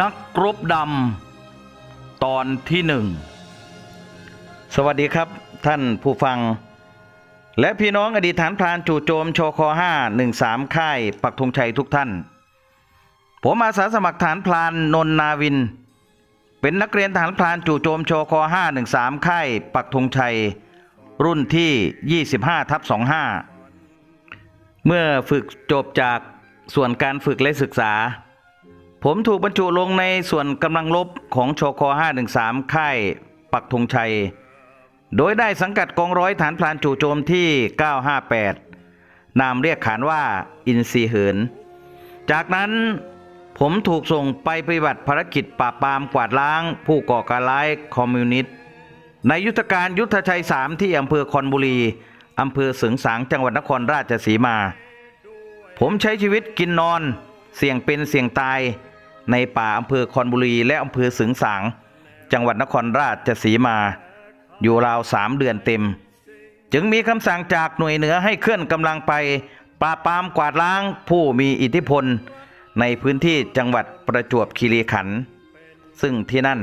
นักรบดำตอนที่หนึ่ง สวัสดีครับท่านผู้ฟัง และพี่น้องอดีตฐานพรานจู่โจมชค513ค่ายปักธงชัยทุกท่าน ผมอาสาสมัครฐานพรานนนนาวิน เป็นนักเรียนฐานพรานจู่โจมชค513ค่ายปักธงชัย รุ่นที่ 25ทับ25 เมื่อฝึกจบจากส่วนการฝึกและศึกษา ผมถูกบรรจุลงในส่วนกำลังรบของชค513 ค่ายปักธงชัย โดยได้สังกัดกองร้อยฐานพลานจู่โจมที่ 958 นามเรียกขานว่าอินซีเหิน จากนั้นผมถูกส่งไปปฏิบัติภารกิจปราบปรามกวาดล้าง ผู้ก่อการร้ายคอมมิวนิสต์ ในยุทธการยุทธชัย 3 ที่อำเภอคอนบุรีอำเภอเสริงสางจังหวัดนครราชสีมา ผมใช้ชีวิตกินนอน เสี่ยงเป็นเสี่ยงตาย ในป่าอำเภอคอนบุรีและอำเภอสริงสาง จังหวัดนครราชสีมา อยู่ราวสามเดือนเต็ม จึงมีคำสั่งจากหน่วยเหนือให้เคลื่อนกำลังไป ปราบปรามกวาดล้างผู้มีอิทธิพล ในพื้นที่จังหวัดประจวบคีรีขันธ์ซึ่งที่นั่น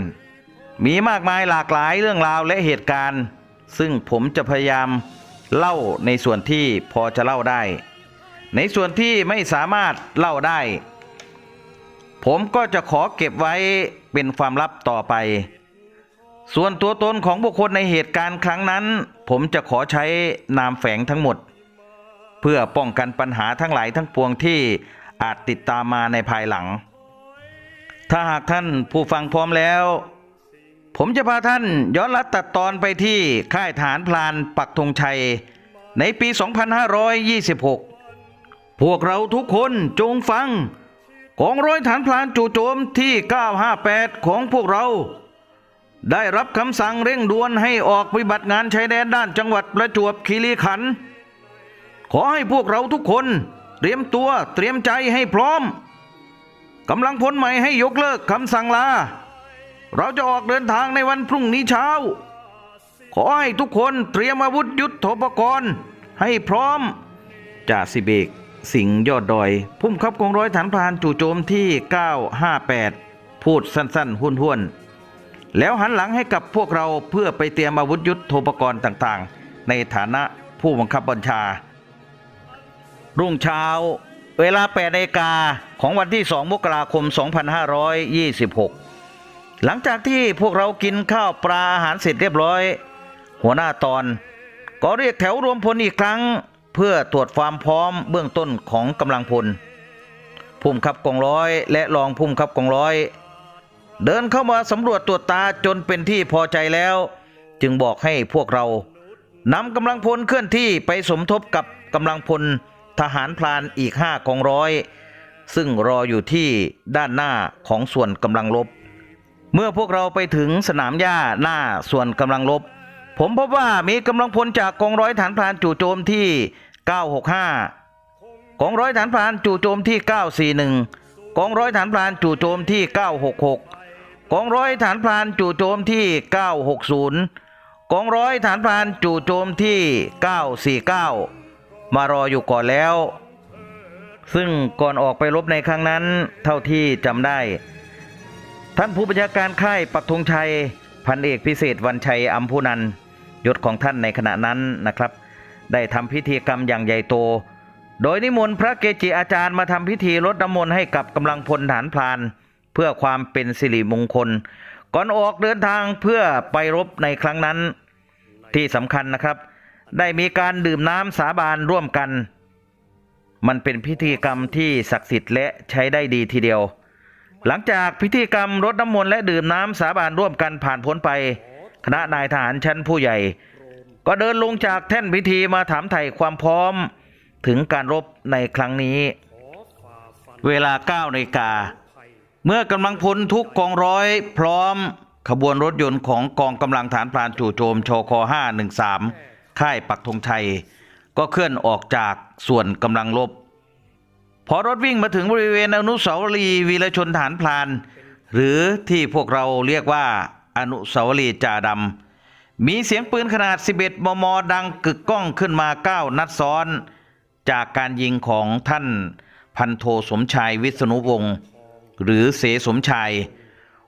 มีมากมายหลากหลายเรื่องราวและเหตุการณ์ ซึ่งผมจะพยายามเล่าในส่วนที่พอจะเล่าได้ ในส่วนที่ไม่สามารถเล่าได้ ผมก็จะขอเก็บไว้เป็นความลับต่อไป ส่วนตัวตนของบุคคลในเหตุการณ์ครั้งนั้น ผมจะขอใช้นามแฝงทั้งหมด เพื่อป้องกันปัญหาทั้งหลายทั้งปวงที่อาจติดตามมาในภายหลัง ถ้าหากท่านผู้ฟังพร้อมแล้ว ผมจะพาท่านย้อนลัดตัดตอนไปที่ค่ายฐานพลานปักธงชัย ในปี 2526 พวกเราทุกคนจงฟัง ของร้อยฐานพลานจู่โจมที่ 958 ของพวกเรา ได้รับคำสั่งเร่งด่วนให้ออกปฏิบัติงานชายแดนด้านจังหวัดประจวบคีรีขันธ์ขอให้พวกเราทุกคนเตรียมตัวเตรียมใจให้พร้อมกำลังพลใหม่ให้ยกเลิกคำสั่งลา เราจะออกเดินทางในวันพรุ่งนี้เช้า ขอให้ทุกคนเตรียมอาวุธยุทโธปกรณ์ให้พร้อมจ่าสิเบก สิงห์ยอดดอยพุ่มขับกองร้อยฐานพรานจู่โจมที่ 958 พูดสั้นๆ ห้วนๆ แล้วหันหลังให้กับพวกเราเพื่อไปเตรียมอาวุธยุทโธปกรณ์ต่างๆ ในฐานะผู้บังคับบัญชา รุ่งเช้า เวลา8นาฬิกาของวันที่ 2 มกราคม 2526 หลังจากที่พวกเรากินข้าวปลาอาหารเสร็จเรียบร้อย หัวหน้าตอน ก็เรียกแถวรวมพลอีกครั้ง เพื่อตรวจความพร้อมเบื้องต้นของกำลังพลภูมิขับกองร้อย และรองภูมิขับกองร้อย เดินเข้ามาสำรวจตรวจตาจนเป็นที่พอใจแล้ว จึงบอกให้พวกเรานำกำลังพลเคลื่อนที่ไปสมทบกับกำลังพลทหารพลานอีกห้ากองร้อย ซึ่งรออยู่ที่ด้านหน้าของส่วนกำลังรบเมื่อพวกเราไปถึงสนามหญ้าหน้าส่วนกำลังรบ ผมพบว่ามีกำลังพลจากกองร้อยฐานพรานจู่โจมที่ 965 กองร้อยฐานพรานจู่โจมที่ 941 กองร้อยฐานพรานจู่โจมที่ 966 กองร้อยฐานพรานจู่โจมที่ 960 กองร้อยฐานพรานจู่โจมที่ 949 มารออยู่ก่อนแล้ว ซึ่งก่อนออกไปรบในครั้งนั้นเท่าที่จำได้ ท่านผู้บัญชาการค่ายปักธงชัยพันเอกพิเศษวันชัยอัมพูนันท์ ยศของท่านในขณะนั้นนะครับ ได้ทำพิธีกรรมอย่างใหญ่โต โดยนิมนต์พระเกจิอาจารย์มาทำพิธีรดน้ำมนต์ให้กับกำลังพลฐานพลาน เพื่อความเป็นสิริมงคล ก่อนออกเดินทางเพื่อไปรบในครั้งนั้น ที่สำคัญนะครับ ได้มีการดื่มน้ำสาบานร่วมกัน มันเป็นพิธีกรรมที่ศักดิ์สิทธิ์และใช้ได้ดีทีเดียวหลังจากพิธีกรรมรดน้ำมนต์และดื่มน้ำสาบานร่วมกันผ่านพ้นไป คณะนายทหารชั้นผู้ใหญ่ ก็เดินลงจากแท่นพิธีมาถามไถ่ความพร้อมถึงการรบในครั้งนี้ เวลา9นาฬิกา เมื่อกำลังพลทุกกองร้อยพร้อมขบวนรถยนต์ของกองกำลังฐานพรานจู่โจมชค513 ค่ายปักธงชัย ก็เคลื่อนออกจากส่วนกำลังรบ พอรถวิ่งมาถึงบริเวณอนุสาวรีย์วีรชนฐานพลาน หรือที่พวกเราเรียกว่า อนุสาวรีย์จ่าดำ มีเสียงปืนขนาด 11 มม ดังกึกก้องขึ้นมา 9 นัดซ้อน จากการยิงของท่านพันโทสมชายวิษณุวงศ์หรือเสสมชาย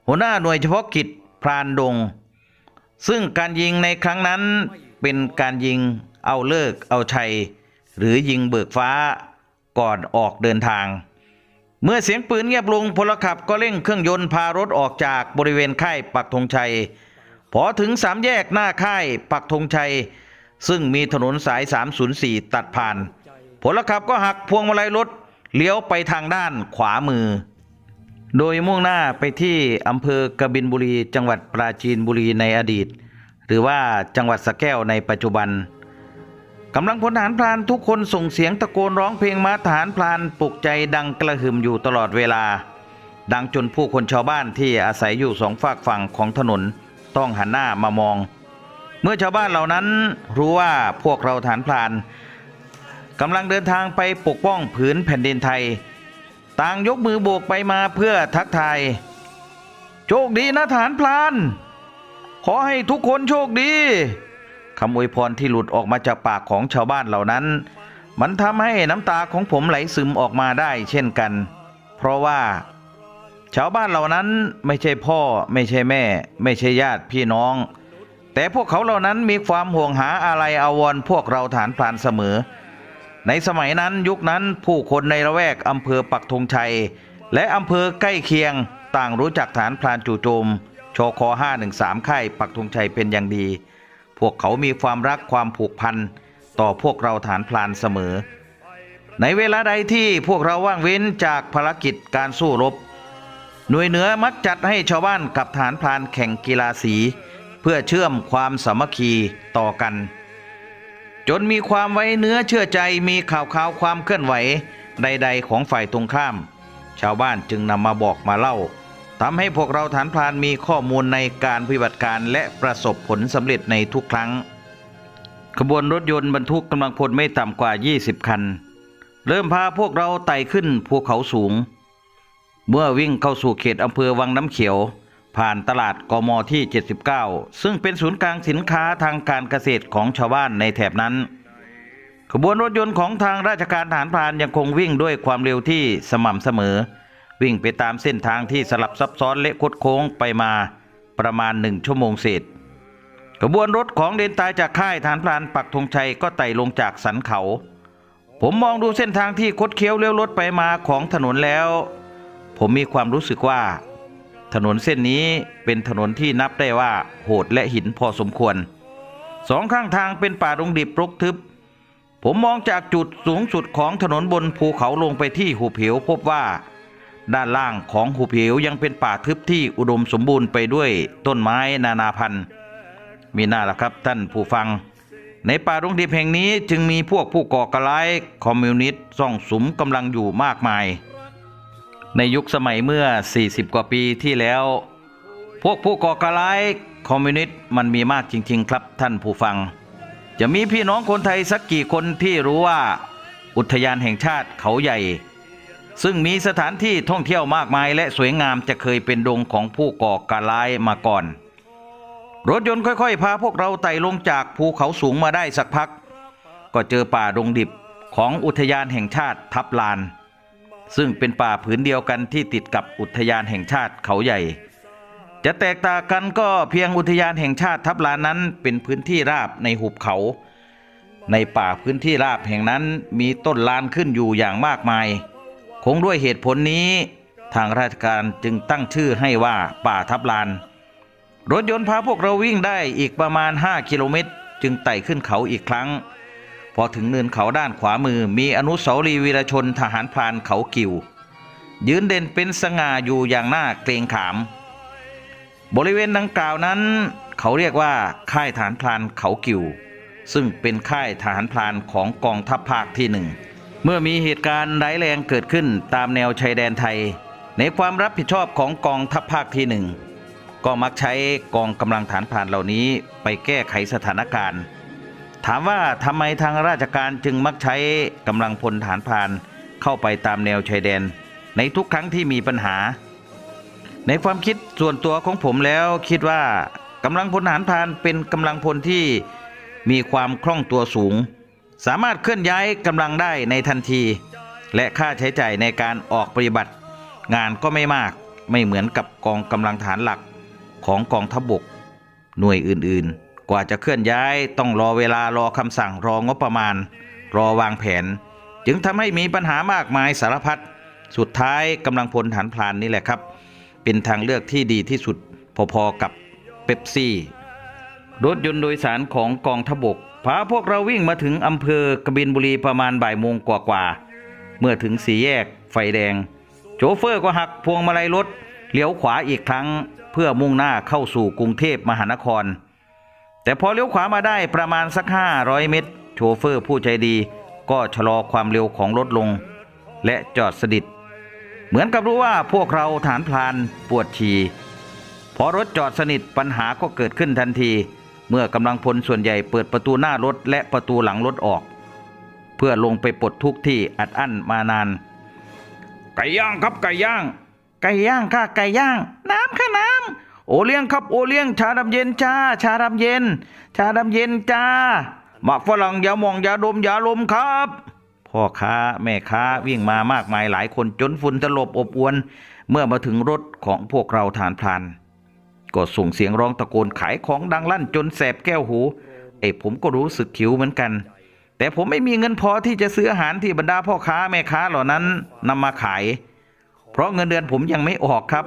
หัวหน้าหน่วยเฉพาะกิจพรานดง ซึ่งการยิงในครั้งนั้นเป็นการยิงเอาเลิกเอาชัย หรือยิงเบิกฟ้าก่อนออกเดินทาง เมื่อเสียงปืนเงียบลงพลขับก็เร่งเครื่องยนต์พารถออกจากบริเวณค่ายปักธงชัย พอถึงสามแยกหน้าค่ายปักธงชัย ซึ่งมีถนนสาย 304 ตัดผ่าน พลขับก็หักพวงมาลัยรถเลี้ยวไปทางด้านขวามือ โดยมุ่งหน้าไปที่อำเภอกบินบุรี จังหวัดปราจีนบุรีในอดีต หรือว่าจังหวัดสะแก้วในปัจจุบัน กำลังพลทหารพรานทุกคนส่งเสียงตะโกนร้องเพลงมาทหารพรานปลุกใจดังกระหึ่มอยู่ตลอดเวลา ดังจนผู้คนชาวบ้านที่อาศัยอยู่สองฝากฝั่งของถนนต้องหันหน้ามามอง เมื่อชาวบ้านเหล่านั้นรู้ว่าพวกเราฐานพรานกำลังเดินทางไปปกป้องผืนแผ่นดินไทย ต่างยกมือโบกไปมาเพื่อทักทาย โชคดีนะฐานพราน ขอให้ทุกคนโชคดี คำอวยพรที่หลุดออกมาจากปากของชาวบ้านเหล่านั้น มันทำให้น้ำตาของผมไหลซึมออกมาได้เช่นกัน เพราะว่า ชาวบ้านเหล่านั้นไม่ใช่พ่อ ไม่ใช่แม่ ไม่ใช่ญาติพี่น้อง แต่พวกเขาเหล่านั้นมีความห่วงหาอะไรอาวรพวกเราฐานพรานเสมอ ในสมัยนั้นยุคนั้นผู้คนในละแวกอำเภอปักธงชัย และอำเภอใกล้เคียง ต่างรู้จักฐานพรานจู่โจมชค513ค่ายปักธงชัยเป็นอย่างดี พวกเขามีความรักความผูกพันต่อพวกเราฐานพรานเสมอ ในเวลาใดที่พวกเราว่างเว้นจากภารกิจการสู้รบ หน่วยเหนือมักจัดให้ชาวบ้านกับฐานพรานแข่งกีฬาสี เพื่อเชื่อมความสามัคคีต่อกัน จนมีความไว้เนื้อเชื่อใจมีข่าวข่าวความเคลื่อนไหวใด ๆ ของฝ่ายตรงข้าม ชาวบ้านจึงนำมาบอกมาเล่า ทำให้พวกเราฐานพรานมีข้อมูลในการปฏิบัติการและประสบผลสำเร็จในทุกครั้ง ขบวนรถยนต์บรรทุกกำลังพลไม่ต่ำกว่า 20 คัน เริ่มพาพวกเราไต่ขึ้นภูเขาสูง เมื่อวิ่งเข้าสู่เขตอำเภอวังน้ำเขียว ผ่านตลาดกมที่ 79 ซึ่งเป็นศูนย์กลางสินค้าทางการเกษตรของชาวบ้านในแถบนั้น ขบวนรถยนต์ของทางราชการฐานพรานยังคงวิ่งด้วยความเร็วที่สม่ำเสมอ วิ่งไปตามเส้นทางที่สลับซับซ้อนและคดโค้งไปมาประมาณหนึ่งชั่วโมงเศษขบวนรถของเดนตายจากค่ายฐานพรานปักธงชัยก็ไต่ลงจากสันเขา ผมมองดูเส้นทางที่คดเคี้ยวเลี้ยวรถไปมาของถนนแล้ว ผมมีความรู้สึกว่า ถนนเส้นนี้เป็นถนนที่นับได้ว่าโหดและหินพอสมควร สองข้างทางเป็นป่าดงดิบรกทึบ ผมมองจากจุดสูงสุดของถนนบนภูเขาลงไปที่หุบเหวพบว่า ด้านล่างของหุบเหวยังเป็นป่าทึบที่อุดมสมบูรณ์ไปด้วยต้นไม้นานาพันธุ์ มีหน้าละครับท่านผู้ฟัง ในป่าดงดิบแห่งนี้จึงมีพวกผู้ก่อการร้ายคอมมิวนิสต์ซ่องสุมกำลังอยู่มากมาย ในยุคสมัยเมื่อ 40 กว่าปีที่แล้ว พวกผู้ก่อการร้ายคอมมิวนิสต์มันมีมากจริง ๆ ครับท่านผู้ฟัง จะมีพี่น้องคนไทยสักกี่คนที่รู้ว่า อุทยานแห่งชาติเขาใหญ่ ซึ่งมีสถานที่ท่องเที่ยวมากมายและสวยงามจะเคยเป็นดงของผู้ก่อการร้ายมาก่อน รถยนต์ค่อยๆ พาพวกเราไต่ลงจากภูเขาสูงมาได้สักพัก ก็เจอป่าดงดิบของอุทยานแห่งชาติทับลาน ซึ่งเป็นป่าผืนเดียวกันที่ติดกับอุทยานแห่งชาติเขาใหญ่ จะแตกต่างกันก็เพียงอุทยานแห่งชาติทับลานนั้นเป็นพื้นที่ราบในหุบเขา ในป่าพื้นที่ราบแห่งนั้นมีต้นลานขึ้นอยู่อย่างมากมาย งด้วยเหตุผลนี้ ทางราชการจึงตั้งชื่อให้ว่าป่าทับลาน รถยนต์พาพวกเราวิ่งได้อีกประมาณ 5 กิโลเมตร จึงไต่ขึ้นเขาอีกครั้ง พอถึงเนินเขาด้านขวามือมีอนุสาวรีย์วีรชนทหารพรานเขากิว ยืนเด่นเป็นสง่าอยู่อย่างน่าเกรงขาม บริเวณดังกล่าวนั้น เขาเรียกว่าค่ายฐานพรานเขากิว ซึ่งเป็นค่ายฐานพรานของกองทัพภาคที่หนึ่ง เมื่อมีเหตุการณ์ร้ายแรงเกิดขึ้นตามแนวชายแดนไทย ในความรับผิดชอบของกองทัพภาคที่หนึ่งก็มักใช้กองกำลังฐานพรานเหล่านี้ไปแก้ไขสถานการณ์ ถามว่าทำไมทางราชการจึงมักใช้กำลังพลฐานพรานเข้าไปตามแนวชายแดน ในทุกครั้งที่มีปัญหา ในความคิดส่วนตัวของผมแล้วคิดว่ากำลังพลฐานพรานเป็นกำลังพลที่มีความคล่องตัวสูง สามารถเคลื่อนย้ายกำลังได้ในทันที และค่าใช้จ่ายในการออกปฏิบัติ งานก็ไม่มากไม่เหมือนกับกองกำลังฐานหลักของกองทัพบก หน่วยอื่นๆ กว่าจะเคลื่อนย้ายต้องรอเวลารอคำสั่งรองบประมาณ รอวางแผน จึงทำให้มีปัญหามากมายสารพัดสุดท้ายกำลังพลฐานพลานนี่แหละครับ เป็นทางเลือกที่ดีที่สุดพอๆกับเป๊ปซี่ รถยนต์โดยสารของกองทพบก พาพวกเราวิ่งมาถึงอำเภอกบินบุรีประมาณบ่ายโมงกว่าๆเมื่อถึงสี่แยกไฟแดง โชเฟอร์ก็หักพวงมาลัยรถเลี้ยวขวาอีกครั้ง เพื่อมุ่งหน้าเข้าสู่กรุงเทพมหานคร แต่พอเลี้ยวขวามาได้ประมาณสัก 500 เมตร โชเฟอร์ผู้ใจดีก็ชะลอความเร็วของรถลง และจอดสนิทเหมือนกับรู้ว่าพวกเราฐานพลานปวดฉี่พอรถจอดสนิทปัญหาก็เกิดขึ้นทันที เมื่อกำลังพลส่วนใหญ่เปิดประตูหน้ารถและประตูหลังรถออก เพื่อลงไปปลดทุกข์ที่อัดอั้นมานาน ไก่ย่างครับไก่ย่าง ไก่ย่างค่ะไก่ย่าง น้ำค่ะน้ำโอเลี้ยงครับโอเลี้ยงชาดำเย็นจ้าชาดำเย็น ชาดำเย็นจ้าหมากฝรั่งยาหมองยาดมยาลมครับพ่อค้าแม่ค้าวิ่งมามากมายหลายคนจนฝุ่นตลบอบอวน เมื่อมาถึงรถของพวกเราฐานพลาน ก็ส่งเสียงร้องตะโกนขายของดังลั่นจนแสบแก้วหูไอ้ผมก็รู้สึกหิวเหมือนกัน แต่ผมไม่มีเงินพอที่จะซื้ออาหารที่บรรดาพ่อค้าแม่ค้าเหล่านั้นนำมาขาย เพราะเงินเดือนผมยังไม่ออกครับ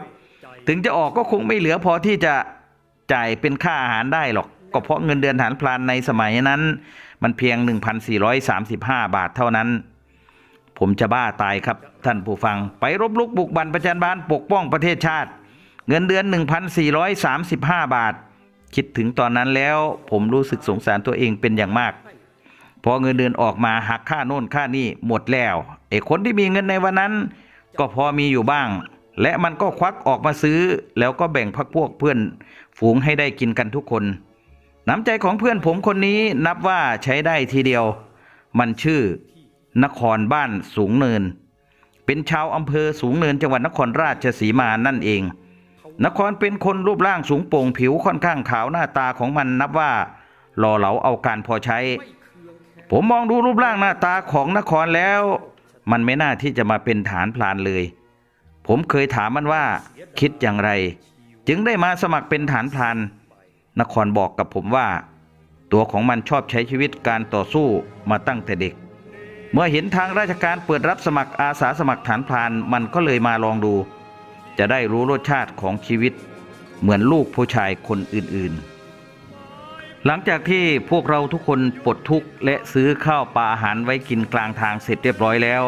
ถึงจะออกก็คงไม่เหลือพอที่จะจ่ายเป็นค่าอาหารได้หรอก ก็เพราะเงินเดือนฐานพลานในสมัยนั้น มันเพียง 1,435 บาทเท่านั้น ผมจะบ้าตายครับท่านผู้ฟัง ไปรบลุกบุกบันประจันบานปกป้องประเทศชาติ เงินเดือน 1,435 บาท คิดถึงตอนนั้นแล้วผมรู้สึกสงสารตัวเองเป็นอย่างมาก พอเงินเดือนออกมาหักค่าโน่นค่านี่หมดแล้วไอ้คนที่มีเงินในวันนั้น ก็พอมีอยู่บ้าง และมันก็ควักออกมาซื้อ แล้วก็แบ่งพักพวกเพื่อนฝูงให้ได้กินกันทุกคน น้ำใจของเพื่อนผมคนนี้นับว่าใช้ได้ทีเดียว มันชื่อนครบ้านสูงเนิน เป็นชาวอำเภอสูงเนินจังหวัดนครราชสีมานั่นเอง นครเป็นคนรูปร่างสูงโปร่งผิวค่อนข้างขาวหน้าตาของมันนับว่าหล่อเหลาเอาการพอใช้ ผมมองดูรูปร่างหน้าตาของนครแล้ว มันไม่น่าที่จะมาเป็นฐานพลานเลย ผมเคยถามมันว่า คิดอย่างไร จึงได้มาสมัครเป็นฐานพลาน นครบอกกับผมว่า ตัวของมันชอบใช้ชีวิตการต่อสู้มาตั้งแต่เด็ก เมื่อเห็นทางราชการเปิดรับสมัครอาสาสมัครฐานพลานมันก็เลยมาลองดู จะได้รู้รสชาติของชีวิต เหมือนลูกผู้ชายคนอื่นๆ หลังจากที่พวกเราทุกคนปลดทุกข์และซื้อข้าวปลาอาหารไว้กินกลางทางเสร็จเรียบร้อยแล้ว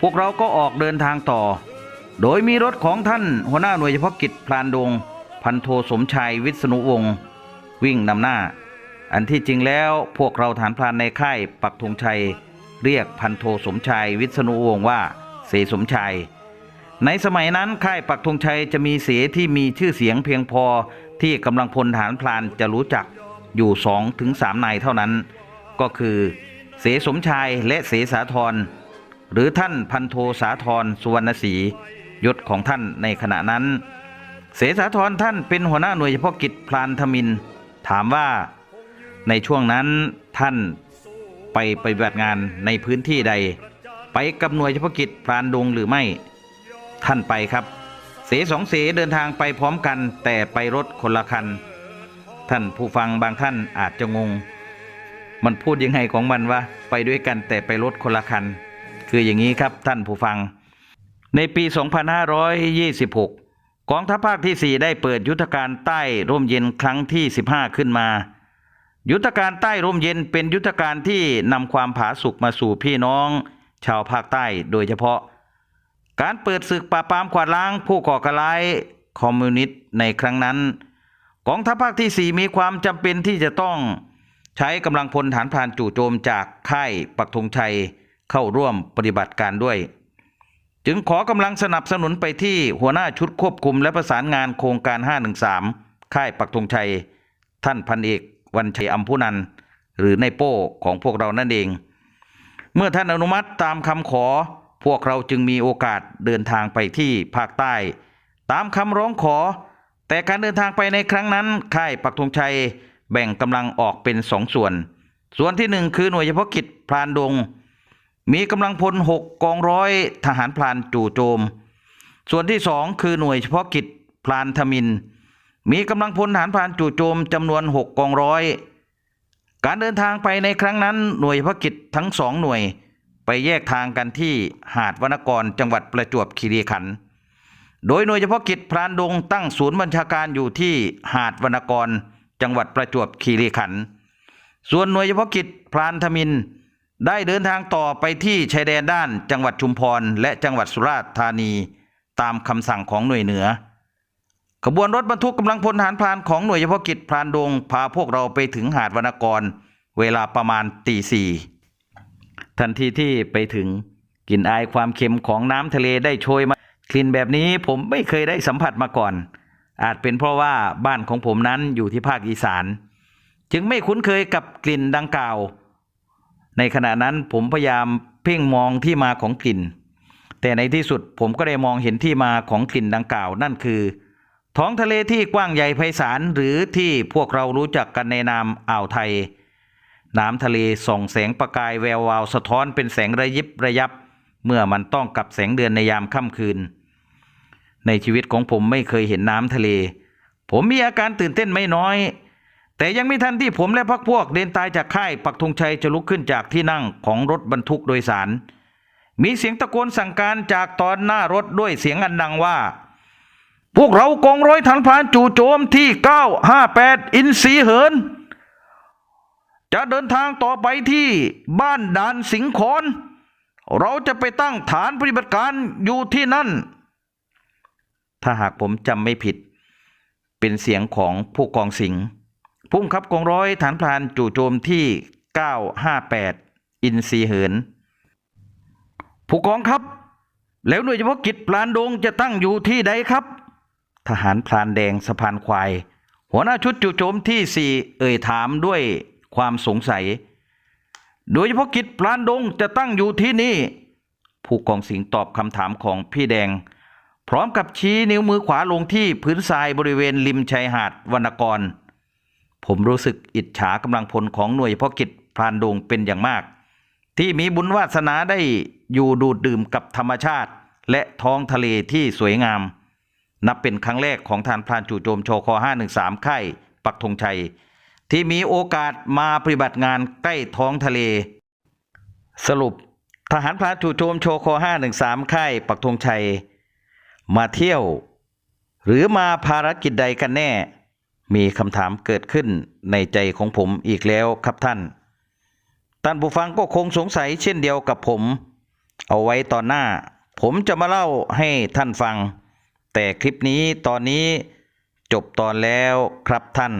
พวกเราก็ออกเดินทางต่อ โดยมีรถของท่านหัวหน้าหน่วยเฉพาะกิจพลานดง พันโทสมชายวิษณุวงศ์วิ่งนำหน้า อันที่จริงแล้วพวกเราฐานพลานในค่ายปักธงชัย เรียกพันโทสมชายวิษณุวงศ์ว่าเสสมชาย ในสมัยนั้นค่ายปักธงชัยจะมีเสที่มีชื่อเสียงเพียงพอที่กำลังพลฐานพลานจะรู้จักอยู่สองถึงสามนายเท่านั้น ก็คือ เสสมชายและเสสาธรหรือท่านพันโทสาธรสุวรรณศรียศของท่านในขณะนั้น เสสาธรท่านเป็นหัวหน้าหน่วยเฉพาะกิจพลานธมิน ถามว่า ในช่วงนั้นท่านไปปฏิบัติงานในพื้นที่ใด ไปกับหน่วยเฉพาะกิจพลานดงหรือไม่ ท่านไปครับ เสสองเสเดินทางไปพร้อมกัน แต่ไปรถคนละคัน ท่านผู้ฟังบางท่านอาจจะงง มันพูดยังไงของมันวะไปด้วยกันแต่ไปรถคนละคัน คืออย่างนี้ครับท่านผู้ฟัง ในปี 2526กองทัพภาคที่ 4 ได้เปิดยุทธการใต้ร่มเย็นครั้งที่ 15 ขึ้นมา ยุทธการใต้ร่มเย็นเป็นยุทธการที่นำความผาสุกมาสู่พี่น้อง ชาวภาคใต้โดยเฉพาะ การเปิดศึกปราบปรามขวาดล้างผู้ก่อการร้ายคอมมิวนิสต์ในครั้งนั้นกองทัพภาคที่ 4 มีความจำเป็นที่จะต้องใช้กำลังพลฐานพรานจู่โจมจากค่ายปักธงชัยเข้าร่วมปฏิบัติการด้วย จึงขอกำลังสนับสนุนไปที่หัวหน้าชุดควบคุมและประสานงานโครงการ 513 ค่ายปักธงชัย ท่านพันเอกวันชัยอัมพุนันหรือในโป้ของพวกเรานั่นเอง เมื่อท่านอนุมัติตามคำขอ พวกเราจึงมีโอกาสเดินทางไปที่ภาคใต้ ตามคำร้องขอ แต่การเดินทางไปในครั้งนั้นค่ายปักธงชัยแบ่งกำลังออกเป็นสองส่วน ส่วนที่หนึ่งคือหน่วยเฉพาะกิจพรานดง มีกำลังพลหกกองร้อยทหารพรานจู่โจม ส่วนที่สองคือหน่วยเฉพาะกิจพลานธมิน มีกำลังพลฐานพรานจู่โจมจำนวน6กองร้อย การเดินทางไปในครั้งนั้นหน่วยเฉพาะกิจทั้งสองหน่วย ไปแยกทางกันที่หาดวนกรจังหวัดประจวบคีรีขันธ์โดยหน่วยเฉพาะกิจพรานดงตั้งศูนย์บัญชาการอยู่ที่หาดวนกรจังหวัดประจวบคีรีขันธ์ส่วนหน่วยเฉพาะกิจพรานธมิน ได้เดินทางต่อไปที่ชายแดนด้านจังหวัดชุมพรและจังหวัดสุราษฎร์ธานีตามคำสั่งของหน่วยเหนือ ขบวนรถบรรทุกกำลังพลทหารพรานของหน่วยเฉพาะกิจพรานดงพาพวกเราไปถึงหาดวนกร เวลาประมาณตีสี่ ทันทีที่ไปถึงกลิ่นอายความเค็มของน้ำทะเลได้โชยมากลิ่นแบบนี้ผมไม่เคยได้สัมผัสมาก่อน อาจเป็นเพราะว่าบ้านของผมนั้นอยู่ที่ภาคอีสาน จึงไม่คุ้นเคยกับกลิ่นดังกล่าว ในขณะนั้นผมพยายามเพ่งมองที่มาของกลิ่น แต่ในที่สุดผมก็ได้มองเห็นที่มาของกลิ่นดังกล่าวนั่นคือ ท้องทะเลที่กว้างใหญ่ไพศาลหรือที่พวกเรารู้จักกันในนามอ่าวไทย น้ำทะเลส่องแสงประกายแวววาวสะท้อนเป็นแสงระยิบระยับ เมื่อมันต้องกับแสงเดือนในยามค่ำคืน ในชีวิตของผมไม่เคยเห็นน้ำทะเล ผมมีอาการตื่นเต้นไม่น้อย แต่ยังไม่ทันที่ผมและพักพวกเดินตายจากค่ายปักธงชัยจะลุกขึ้นจากที่นั่งของรถบรรทุกโดยสาร มีเสียงตะโกนสั่งการจากตอนหน้ารถด้วยเสียงอันดังว่า พวกเรากองร้อยฐานพานจู่โจมที่ 958 อินทรีเหิน จะเดินทางต่อไปที่บ้านด่านสิงขอนเราจะไปตั้งฐานปฏิบัติการอยู่ที่นั่น ถ้าหากผมจำไม่ผิด เป็นเสียงของผู้กองสิงห์พุ่มครับกองร้อยฐานพรานจู่โจมที่ 958 อินทรีเหิน ผู้กองครับ แล้วหน่วยเฉพาะกิจพลานดงจะตั้งอยู่ที่ใดครับ ทหารพลานแดงสะพานควาย หัวหน้าชุดจู่โจมที่สี่เอ่ยถามด้วย ความสงสัย โดยเฉพาะกิจพลานดงจะตั้งอยู่ที่นี่ ผู้กองสิงตอบคำถามของพี่แดง พร้อมกับชี้นิ้วมือขวาลงที่พื้นทรายบริเวณริมชายหาดวรรณกร ผมรู้สึกอิจฉากำลังพลของหน่วยเฉพาะกิจพรานดงเป็นอย่างมาก ที่มีบุญวาสนาได้อยู่ดูดดื่มกับธรรมชาติ และท้องทะเลที่สวยงาม นับเป็นครั้งแรกของทานพรานจู่โจมโชคอ513 ค่ายปักธงชัย ที่มีโอกาสมาปฏิบัติงานใกล้ท้องทะเล สรุป ทหารพรานจู่โจมโชค513 ค่ายปักธงชัย มาเที่ยว หรือมาภารกิจใดกันแน่ มีคำถามเกิดขึ้นในใจของผมอีกแล้วครับท่าน ท่านผู้ฟังก็คงสงสัยเช่นเดียวกับผม เอาไว้ตอนหน้า ผมจะมาเล่าให้ท่านฟัง แต่คลิปนี้ตอนนี้จบตอนแล้วครับท่าน